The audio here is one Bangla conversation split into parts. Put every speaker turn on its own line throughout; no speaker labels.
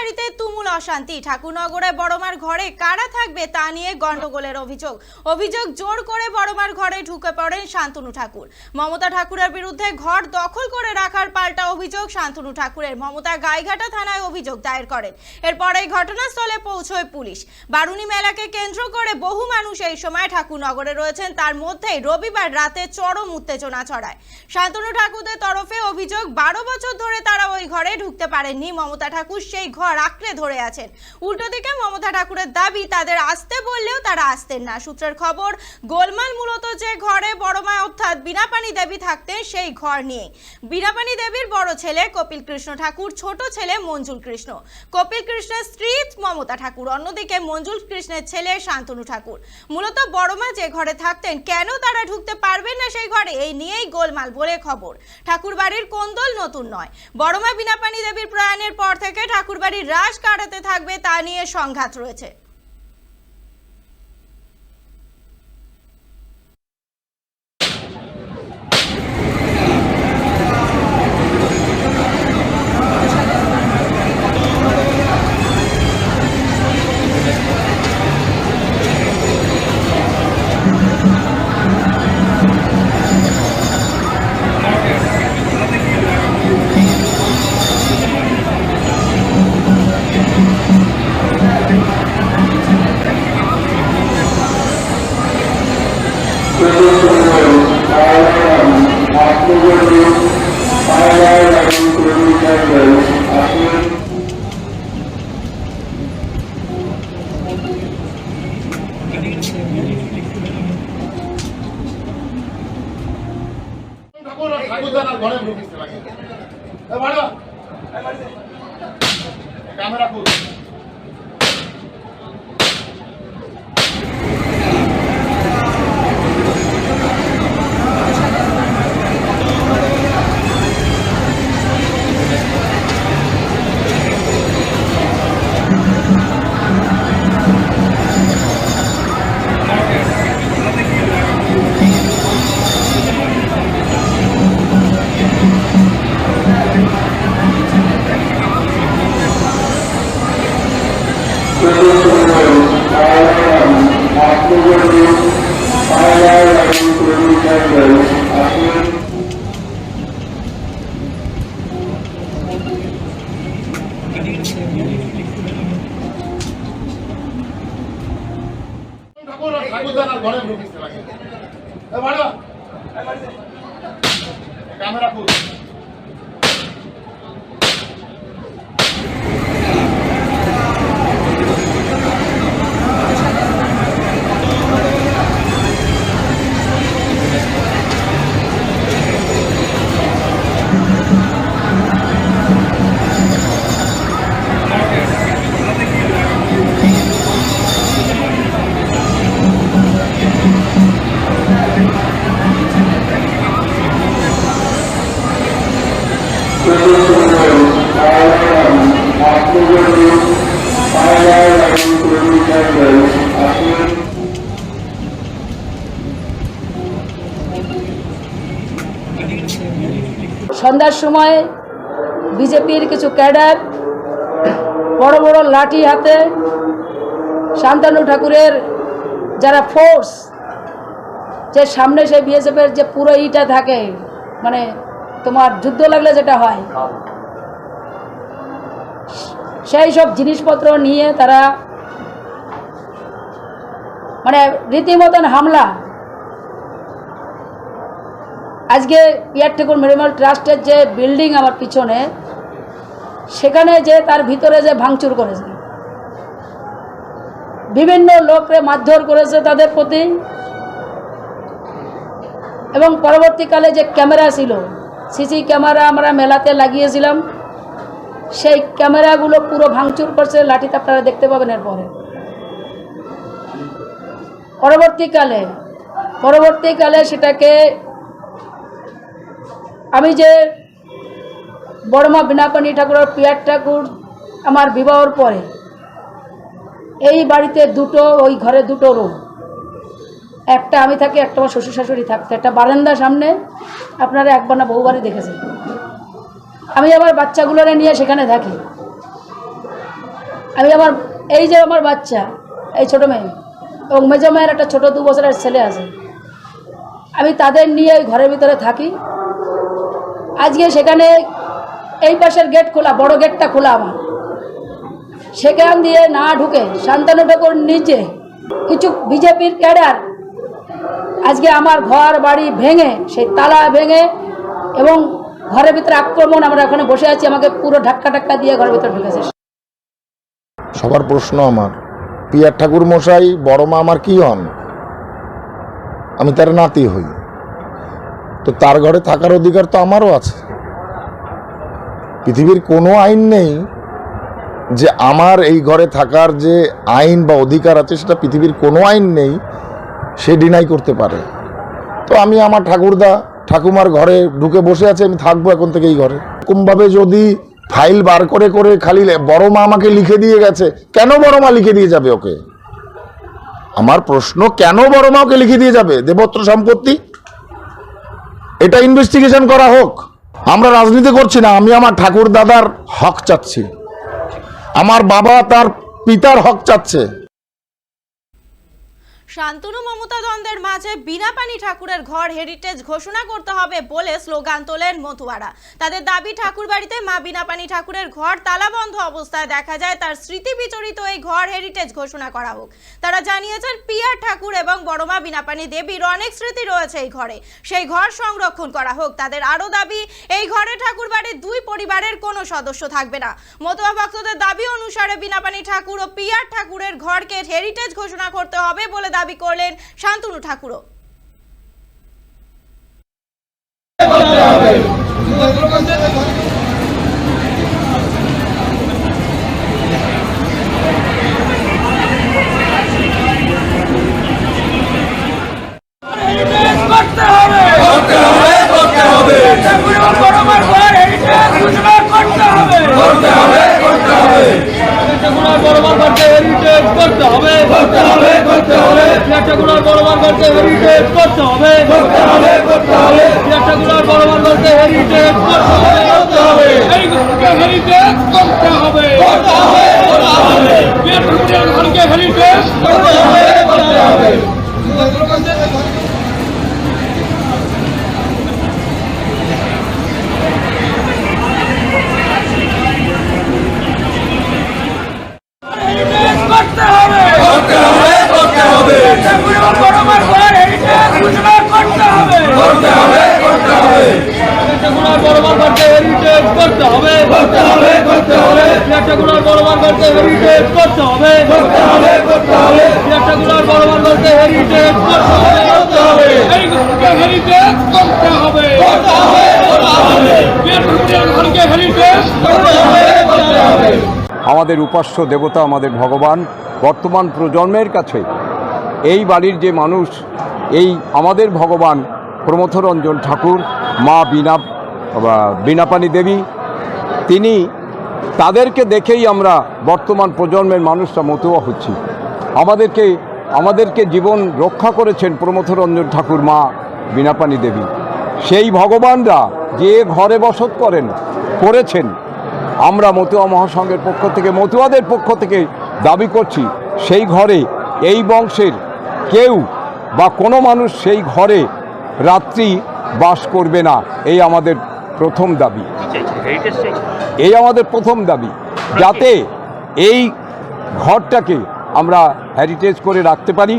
বাড়িতে তুমুল অশান্তি। ঠাকুরনগরে বড়মার ঘরে কারা থাকবে তা নিয়ে গন্ডগোলের অভিযোগ। অভিযোগ জোর করে বড়মার ঘরে ঢুকে পড়েন শান্তনু ঠাকুর। মমতা ঠাকুরের বিরুদ্ধে ঘর দখল করে রাখার পাল্টা অভিযোগ শান্তনু ঠাকুরের। মমতা গাইঘাটা থানায় অভিযোগ দায়ের করেন। এরপরে ঘটনাস্থলে পৌঁছয় পুলিশ। বারুনি মেলাকে কেন্দ্র করে বহু মানুষ এই সময় ঠাকুরনগরে রয়েছেন। তার মধ্যেই রবিবার রাতে চরম উত্তেজনা ছড়ায়। শান্তনু ঠাকুরদের তরফে অভিযোগ, বারো বছর ধরে তারা ওই ঘরে ঢুকতে পারেননি। মমতা ঠাকুর সেই ঘর আঁকড়ে ধরে আছেন। উল্টো দিকে মমতা ঠাকুরের দাবি, তাদের আসতে বললেও তারা আসতেন না। সূত্রের খবর, গোলমাল মূলত যে ঘরে বড়মা অর্থাৎ বিনাপানি দেবী থাকতেন সেই ঘর নিয়ে। বিনাপানি দেবীর বড় ছেলে কপিল কৃষ্ণ ঠাকুর, ছোট ছেলে মঞ্জুল কৃষ্ণ। কপিল কৃষ্ণের স্ত্রী মমতা ঠাকুর, অন্যদিকে মঞ্জুল কৃষ্ণের ছেলে শান্তনু ঠাকুর। মূলত বড়মা যে ঘরে থাকতেন, কেন তারা ঢুকতে পারবেন না সেই ঘরে? এই নিয়েই গোলমাল বলে খবর। ঠাকুর বাড়ির কোন্দল নতুন নয়। বড়মা বিনাপানি দেবীর প্রয়াণের পর থেকে ঠাকুর বাড়ির রাস কাটাতে থাকবে তা নিয়ে সংঘাত রয়েছে।
ঠাকুর আর ঠাকুরদানার ঘরে ঢুকিস লাগে। ক্যামেরা বাড়া ক্যামেরা খুল
সন্ধ্যার সময় বিজেপির কিছু ক্যাডার বড় বড় লাঠি হাতে শান্তানু ঠাকুরের যারা ফোর্স যে সামনে সেই বিএসএফের যে পুরো ইটা থাকে মানে তোমার যুদ্ধ লাগলে যেটা হয় সেই সব জিনিসপত্র নিয়ে তারা মানে রীতিমতন হামলা। আজকে পিয়ার ঠাকুর মেডিকেল ট্রাস্টের যে বিল্ডিং আমার পিছনে, সেখানে যে তার ভিতরে যে ভাঙচুর করেছে। বিভিন্ন লোককে মারধর করেছে তাদের প্রতি। এবং পরবর্তীকালে যে ক্যামেরা ছিল, সিসি ক্যামেরা আমরা মেলাতে লাগিয়েছিলাম। সেই ক্যামেরাগুলো পুরো ভাঙচুর করছে লাঠিতে আপনারা দেখতে পাবেন এরপরে। পরবর্তীকালে পরবর্তীকালে সেটাকে আমি যে বড়মা বিনাপানি ঠাকুর আর পিয়ার ঠাকুর আমার বিবাহর পরে, এই বাড়িতে দুটো, ওই ঘরে দুটো রুম। একটা আমি থাকি, একটা আমার শ্বশুর শাশুড়ি থাকতো একটা বারান্দার সামনে, আপনারা একবার না বহুবারই দেখেছেন। আমি আমার বাচ্চাগুলোরে নিয়ে সেখানে থাকি। আমি আমার, এই যে আমার বাচ্চা, এই ছোটো মেয়ে, এবং মেজো মেয়ের একটা ছোটো দু বছরের ছেলে আছে। আমি তাদের নিয়ে ওই ঘরের ভিতরে থাকি। আজকে সেখানে এই পাশের গেট খোলা, বড় গেটটা খোলা আমার। সেখান দিয়ে না ঢুকে শান্তানু ঠাকুর নিচে কিছু বিজেপির ক্যাডার আজকে আমার ঘর বাড়ি ভেঙে, সেই তালা ভেঙে এবং ঘরের ভিতরে আক্রমণ, আমরা ওখানে বসে আছি, আমাকে পুরো ধাক্কা টাক্কা দিয়ে ঘরের ভিতরে ঢুকেছে।
সবার প্রশ্ন আমার, পিয়ার ঠাকুর মশাই, বড় মা আমার কি হন? আমি তার নাতি হই। তো তার ঘরে থাকার অধিকার তো আমারও আছে। পৃথিবীর কোনো আইন নেই যে আমার এই ঘরে থাকার যে আইন বা অধিকার আছে, সেটা পৃথিবীর কোনো আইন নেই, সে ডিনাই করতে পারে। তো আমি আমার ঠাকুরদা ঠাকুমার ঘরে ঢুকে বসে আছে, আমি থাকব এখন থেকে এই ঘরে। এরকমভাবে যদি ফাইল বার করে করে খালি বড় মা আমাকে লিখে দিয়ে গেছে, কেন বড় মা লিখে দিয়ে যাবে ওকে? আমার প্রশ্ন, কেন বড় মা ওকে লিখে দিয়ে যাবে? দেবত্র সম্পত্তি? এটা ইনভেস্টিগেশন করা হোক। আমরা রাজনীতি করছি না, আমি আমার ঠাকুর দাদার হক চাচ্ছি। আমার বাবা তার পিতার হক চাচ্ছে।
শান্তনু মমতা দ্বন্দ্বের মাঝে বিনাপানি ঠাকুরের ঘর হেরিটেজ ঘোষণা করতে হবে বলে স্লোগান তোলেন মতুয়ারা। তাদের দাবি ঠাকুর বাড়িতে মা বিনাপানি ঠাকুরের ঘর তালাবন্ধ অবস্থায় দেখা যায়, তার স্মৃতি বিচরিত এই ঘর হেরিটেজ ঘোষণা করা হোক। তারা জানিয়েছেন, পিয়ার ঠাকুর এবং বড় বড়মা বিনাপানি দেবীর অনেক স্মৃতি রয়েছে এই ঘরে। সেই ঘর সংরক্ষণ করা হোক। তাদের আরও দাবি, এই ঘরে ঠাকুর বাড়ির দুই পরিবারের কোনো সদস্য থাকবে না। মতুয়া ভক্তদের দাবি অনুসারে বিনাপানি ঠাকুর ও পিয়ার ঠাকুরের ঘরকে হেরিটেজ ঘোষণা করতে হবে বলে দাবি করলেন শান্তনু ঠাকুরও।
করতে হবে। করতে হবে করতে হবে। হবে ঠাকুর আর বড়মার ঘরকে হেরিটেজ করতে হবে। করতে হবে করতে হবে। ঠাকুর আর বড়মার হেরিটেজ করতে হবে। করতে হবে হেরিটেজ করতে হবে। করতে হবে করতে হবে। ঠাকুরের ঘরকে হেরিটেজ করতে হবে করতে হবে। করতে হবে করতে হবে। হেরিটেজ করতে হবে। করতে হবে করতে হবে। হেরিটেজ করতে হবে। করতে হবে হেরিটেজ করতে হবে। করতে হবে করতে হবে। ঘরকে হেরিটেজ করতে হবে। করতে হবে।
আমাদের উপাস্য দেবতা আমাদের ভগবান বর্তমান প্রজন্মের কাছে এই বাড়ির যে মানুষ এই আমাদের ভগবান প্রমথরঞ্জন ঠাকুর মা বীণা বা বীণাপানি দেবী তিনি তাদেরকে দেখেই আমরা বর্তমান প্রজন্মের মানুষরা মতুয়া হচ্ছি। আমাদেরকে আমাদেরকে জীবন রক্ষা করেছেন প্রমথরঞ্জন ঠাকুর মা বীণাপানি দেবী। সেই ভগবানরা যে ঘরে বসত করেন, করেছেন। আমরা মতুয়া মহাসংঘের পক্ষ থেকে, মতুয়াদের পক্ষ থেকে দাবি করছি, সেই ঘরে, এই বংশের কেউ বা কোনো মানুষ সেই ঘরে রাত্রি বাস করবে না। এই আমাদের প্রথম দাবি। এই আমাদের প্রথম দাবি যাতে এই ঘরটাকে আমরা হেরিটেজ করে রাখতে পারি।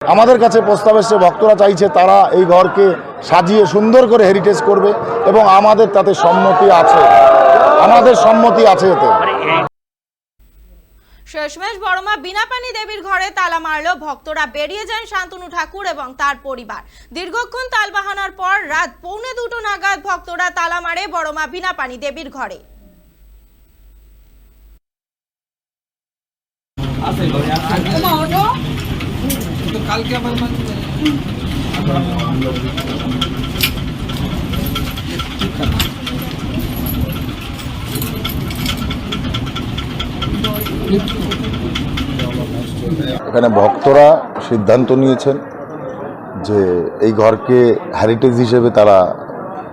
আমাদের কাছে প্রস্তাব এসছে ভক্তরা চাইছে তারা এই ঘরকে সাজিয়ে সুন্দর করে হেরিটেজ করবে এবং আমাদের তাতে সম্মতি আছে। আমাদের সম্মতি আছে এতে।
শেষমেশ বড়মা বিনাপানি দেবীর ঘরে তালা মারলো ভক্তরা বেরিয়ে যান শান্তনু ঠাকুর এবং তার পরিবার। দীর্ঘক্ষণ তালবাহানার পর রাত পৌনে দুটো নাগাদ ভক্তরা তালা মারে বড়মা বিনাপানি দেবীর ঘরে।
এখানে ভক্তরা সিদ্ধান্ত নিয়েছেন যে এই ঘরকে হ্যারিটেজ হিসেবে তারা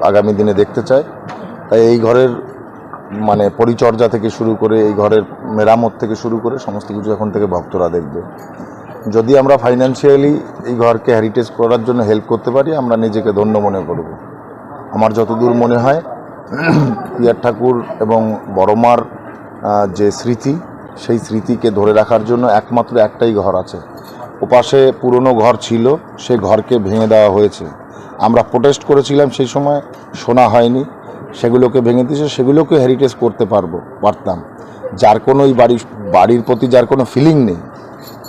আগামী দিনে দেখতে চায়। তাই এই ঘরের মানে পরিচর্যা থেকে শুরু করে, এই ঘরের মেরামত থেকে শুরু করে সমস্ত কিছু এখন থেকে ভক্তরা দেখবে। যদি আমরা ফাইন্যান্সিয়ালি এই ঘরকে হ্যারিটেজ করার জন্য হেল্প করতে পারি, আমরা নিজেকে ধন্য মনে করব। আমার যতদূর মনে হয়, পিয়ার ঠাকুর এবং বড়মার যে স্মৃতি সেই স্মৃতিকে ধরে রাখার জন্য একমাত্র একটাই ঘর আছে। ওপাশে পুরনো ঘর ছিল, সে ঘরকে ভেঙে দেওয়া হয়েছে। আমরা প্রোটেস্ট করেছিলাম সেই সময় শোনা হয়নি। সেগুলোকে ভেঙে দিয়েছে, সেগুলোকে হেরিটেজ করতে পারব, পারতাম। যার কোনো এই বাড়ির বাড়ির প্রতি যার কোনো ফিলিং নেই।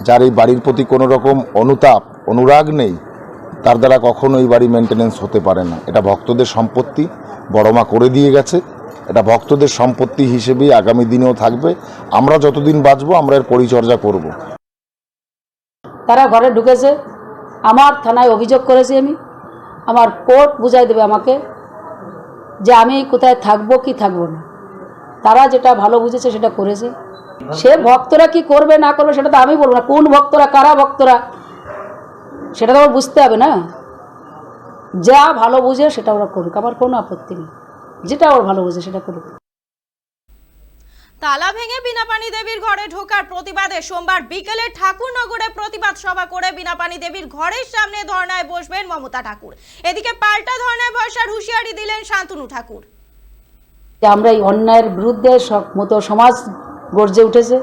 যার এই বাড়ির প্রতি কোনো রকম অনুতাপ, অনুরাগ নেই, তার দ্বারা কখনো এই বাড়ি মেনটেনেন্স হতে পারে না। এটা ভক্তদের সম্পত্তি বড়মা করে দিয়ে গেছে। এটা ভক্তদের সম্পত্তি হিসেবেই আগামী দিনেও থাকবে। আমরা যতদিন বাঁচবো, আমরা এর পরিচর্যা করব।
তারা ঘরে ঢুকেছে, আমার থানায় অভিযোগ করেছি আমি। আমার কোর্ট বুঝাই দেবে আমাকে যে আমি কোথায় থাকব, কি থাকব না। তারা যেটা ভালো বুঝেছে, সেটা করেছে। সে ভক্তরা কি করবে, না করবে, সেটা তো আমি বলব না। কোন ভক্তরা, কারা ভক্তরা, সেটা তো বুঝতে হবে না। যা ভালো বুঝে, সেটা ওরা করুক। আমার কোনো আপত্তি নেই। যেটা ওর ভালো বুঝে সেটা করুক।
তালা ভেঙে বিনাপানি দেবীর ঘরে ঢোকার প্রতিবাদে সোমবার বিকেলে ঠাকুরনগরে প্রতিবাদ সভা করে বিনাপানি দেবীর ঘরের সামনে ধর্নায় বসবেন মমতা ঠাকুর। এদিকে পাল্টা ধর্নায় বসার হুঁশিয়ারি দিলেন শান্তনু ঠাকুর।
আমরা এই অন্যায়ের বিরুদ্ধে মতো সমাজ গর্জে উঠেছে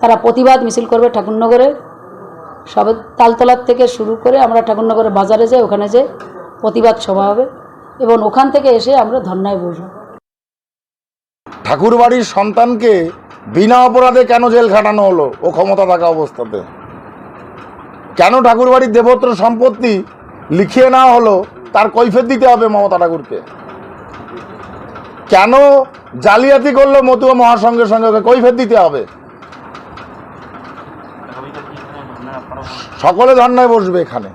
তারা প্রতিবাদ মিছিল করবে ঠাকুরনগরে। সবে তালতলার থেকে শুরু করে আমরা ঠাকুরনগরে বাজারে যাই ওখানে যে প্রতিবাদ সভা হবে। এবং ওখান থেকে এসে আমরা ধর্নায় বসবো।
ঠাকুর বাড়ির সন্তানকে বিনা অপরাধে কেন জেল খাটানো হলো? ও ক্ষমতা থাকা অবস্থাতে। কেন ঠাকুর বাড়ির দেবত্র সম্পত্তি লিখিয়ে নেওয়া হলো? তার কৈফেত দিতে হবে মমতা ঠাকুরকে। কেন জালিয়াতি করল মতুয়া মহাসংঘের সঙ্গে? ওকে কৈফেত দিতে হবে। সকলে ধর্নায় বসবে এখানে।